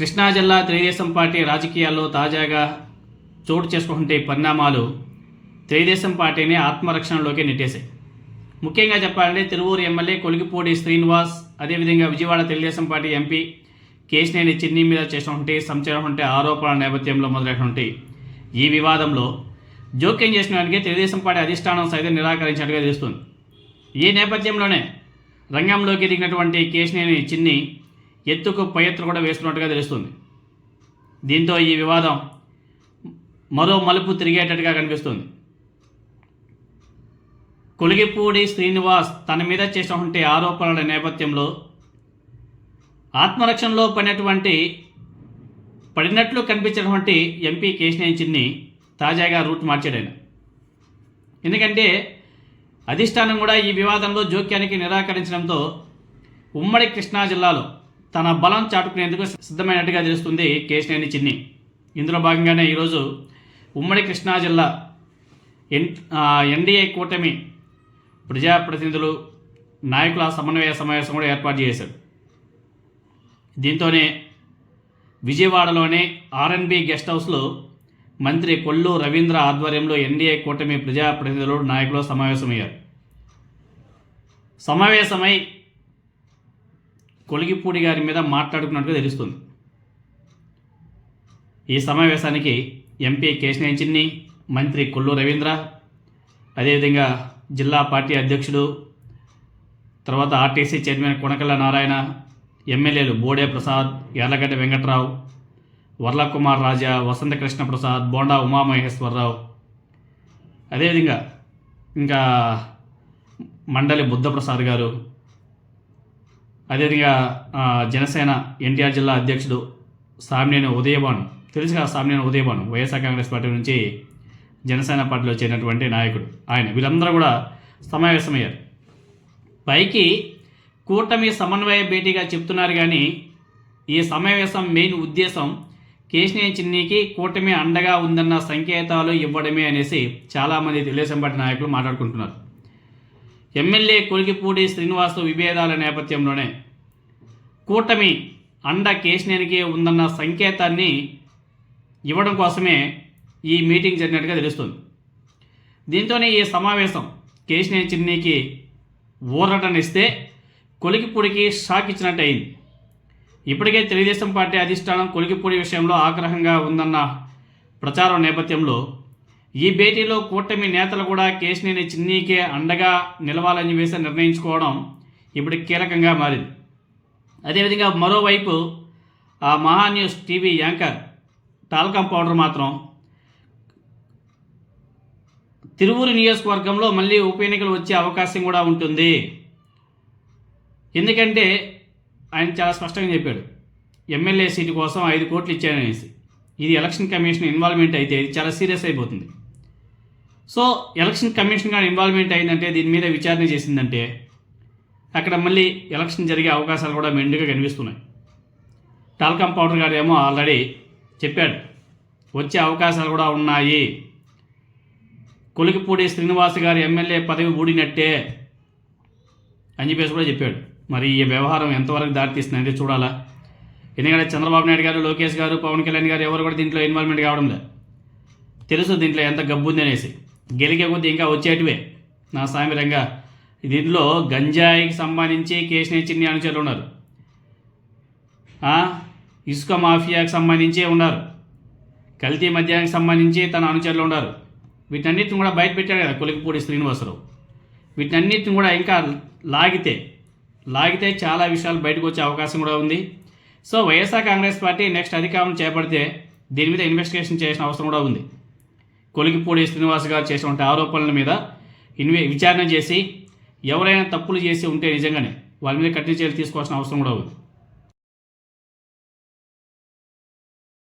కృష్ణా జిల్లా తెలుగుదేశం పార్టీ రాజకీయాల్లో తాజాగా చోటు చేసుకుంటే పరిణామాలు తెలుగుదేశం పార్టీని ఆత్మరక్షణలోకి నెట్టేశాయి. ముఖ్యంగా చెప్పాలంటే తిరువూరు ఎమ్మెల్యే కొలిగిపూడి శ్రీనివాస్ అదేవిధంగా విజయవాడ తెలుగుదేశం పార్టీ ఎంపీ కేశినేని చిన్ని మీద చేసినటువంటి సంచలనటువంటి ఆరోపణల నేపథ్యంలో మొదలైనటువంటి ఈ వివాదంలో జోక్యం చేసిన వారికి తెలుగుదేశం పార్టీ అధిష్టానం సైతం నిరాకరించినట్టుగా తెలుస్తుంది. ఈ నేపథ్యంలోనే రంగంలోకి దిగినటువంటి కేశినేని చిన్ని ఎత్తుకు పై ఎత్తులు కూడా వేస్తున్నట్టుగా తెలుస్తుంది. దీంతో ఈ వివాదం మరో మలుపు తిరిగేటట్టుగా కనిపిస్తుంది. కొలిగిపూడి శ్రీనివాస్ తన మీద చేసినటువంటి ఆరోపణల నేపథ్యంలో ఆత్మరక్షణలో పడినటువంటి పడినట్లు కనిపించినటువంటి ఎంపీ కేశినేని చిన్ని తాజాగా రూట్ మార్చాడు ఎందుకంటే అధిష్టానం కూడా ఈ వివాదంలో జోక్యానికి నిరాకరించడంతో ఉమ్మడి కృష్ణా జిల్లాలో తన బలం చాటుకునేందుకు సిద్ధమైనట్టుగా తెలుస్తుంది కేశినేని చిన్ని. ఇందులో భాగంగానే ఈరోజు ఉమ్మడి కృష్ణా జిల్లా ఎన్ ఎన్డీఏ కూటమి ప్రజాప్రతినిధులు నాయకుల సమన్వయ సమావేశం కూడా ఏర్పాటు చేశారు. దీంతోనే విజయవాడలోని ఆర్ఎన్బి గెస్ట్ హౌస్లో మంత్రి కొల్లు రవీంద్ర ఆధ్వర్యంలో ఎన్డీఏ కూటమి ప్రజాప్రతినిధులు నాయకులు సమావేశమయ్యారు. సమావేశమై కొలిగిపూడి గారి మీద మాట్లాడుకున్నట్టుగా తెలుస్తుంది. ఈ సమావేశానికి ఎంపీ కేశినేని చిన్ని మంత్రి కొల్లు రవీంద్ర అదేవిధంగా జిల్లా పార్టీ అధ్యక్షుడు తర్వాత ఆర్టీసీ చైర్మన్ కొనకల్ల నారాయణ ఎమ్మెల్యేలు బోడే ప్రసాద్ యార్లగడ్డ వెంకట్రావు వర్లకుమార్ రాజా వసంతకృష్ణ ప్రసాద్ బోండా ఉమామహేశ్వరరావు. అదేవిధంగా ఇంకా మండలి బుద్ధప్రసాద్ గారు అదేవిధంగా జనసేన ఎన్టీఆర్ జిల్లా అధ్యక్షుడు సామినేని ఉదయభాను. తెలుసుగా Samineni Udayabhanu YSR Congress party నుంచి జనసేన పార్టీలో చేరినటువంటి నాయకుడు. ఆయన వీళ్ళందరూ కూడా సమావేశమయ్యారు. పైకి కూటమి సమన్వయ భేటీగా చెప్తున్నారు కానీ ఈ సమావేశం మెయిన్ ఉద్దేశం కేశినేని చిన్నికి కూటమి అండగా ఉందన్న సంకేతాలు ఇవ్వడమే అనేసి చాలామంది తెలుగుదేశం పార్టీ నాయకులు మాట్లాడుకుంటున్నారు. ఎమ్మెల్యే కొలికిపూడి శ్రీనివాసు విభేదాల నేపథ్యంలోనే కూటమి అండ కేశినేనికి ఉందన్న సంకేతాన్ని ఇవ్వడం కోసమే ఈ మీటింగ్ జరిగినట్టుగా తెలుస్తుంది. దీంతోనే ఈ సమావేశం కేసినేని చిన్నీకి ఊరటనిస్తే కొలికిపూడికి షాక్ ఇచ్చినట్టు అయింది ఇప్పటికే తెలుగుదేశం పార్టీ అధిష్టానం కొలికిపూడి విషయంలో ఆగ్రహంగా ఉందన్న ప్రచారం నేపథ్యంలో ఈ భేటీలో కూటమి నేతలు కూడా కేశినేని చిన్నీకే అండగా నిలవాలని వేసి నిర్ణయించుకోవడం ఇప్పుడు కీలకంగా మారింది. అదేవిధంగా మరోవైపు ఆ Maha news TV anchor talcum powder మాత్రం తిరువూరు నియోజకవర్గంలో మళ్ళీ ఉప ఎన్నికలు వచ్చే అవకాశం కూడా ఉంటుంది. ఎందుకంటే ఆయన చాలా స్పష్టంగా చెప్పాడు ఎమ్మెల్యే సీటు కోసం ఐదు కోట్లు ఇచ్చాననేసి ఇది ఎలక్షన్ కమిషన్ ఇన్వాల్వ్మెంట్ అయితే ఇది చాలా సీరియస్ అయిపోతుంది. సో ఎలక్షన్ కమిషన్ కానీ ఇన్వాల్వ్మెంట్ అయిందంటే దీని మీద విచారణ చేసిందంటే అక్కడ మళ్ళీ ఎలక్షన్ జరిగే అవకాశాలు కూడా మెండుగా కనిపిస్తున్నాయి. టాల్కమ్ పౌడర్ గారు ఏమో ఆల్రెడీ చెప్పాడు. వచ్చే అవకాశాలు కూడా ఉన్నాయి. కొలికిపూడి శ్రీనివాస్ గారి ఎమ్మెల్యే పదవి ఊడినట్టే అని చెప్పేసి కూడా చెప్పాడు. మరి ఈ వ్యవహారం ఎంతవరకు దారితీస్తుందంటే చూడాలా. ఎందుకంటే చంద్రబాబు నాయుడు గారు లోకేష్ గారు పవన్ కళ్యాణ్ గారు ఎవరు కూడా దీంట్లో ఇన్వాల్వ్మెంట్ కావడం లేదు. తెలుసు దీంట్లో ఎంత గబ్బు ఉంది అనేసి. గెలికే కొద్దీ ఇంకా వచ్చేటివే. నా సామిరంగా దీంట్లో గంజాయికి సంబంధించి కేసు చిన్ని అనుచరులు ఉన్నారు. ఇసుక మాఫియాకి సంబంధించి ఉన్నారు. కల్తీ మద్యానికి సంబంధించి తన అనుచరులు ఉన్నారు. వీటన్నిటిని కూడా బయట పెట్టాడు కదా కొలికిపూడి శ్రీనివాసరావు. వీటన్నిటిని కూడా ఇంకా లాగితే లాగితే చాలా విషయాలు బయటకు వచ్చే అవకాశం కూడా ఉంది. So YSR Congress party next అధికారం చేపడితే దీని మీద ఇన్వెస్టిగేషన్ చేసిన అవసరం కూడా ఉంది. కొలికిపూడి శ్రీనివాస్ గారు చేసినటువంటి ఆరోపణల మీద ఇన్వే విచారణ చేసి ఎవరైనా తప్పులు చేసి ఉంటే నిజంగానే వాళ్ళ మీద కఠిన చర్యలు తీసుకోవాల్సిన అవసరం కూడా ఉంది.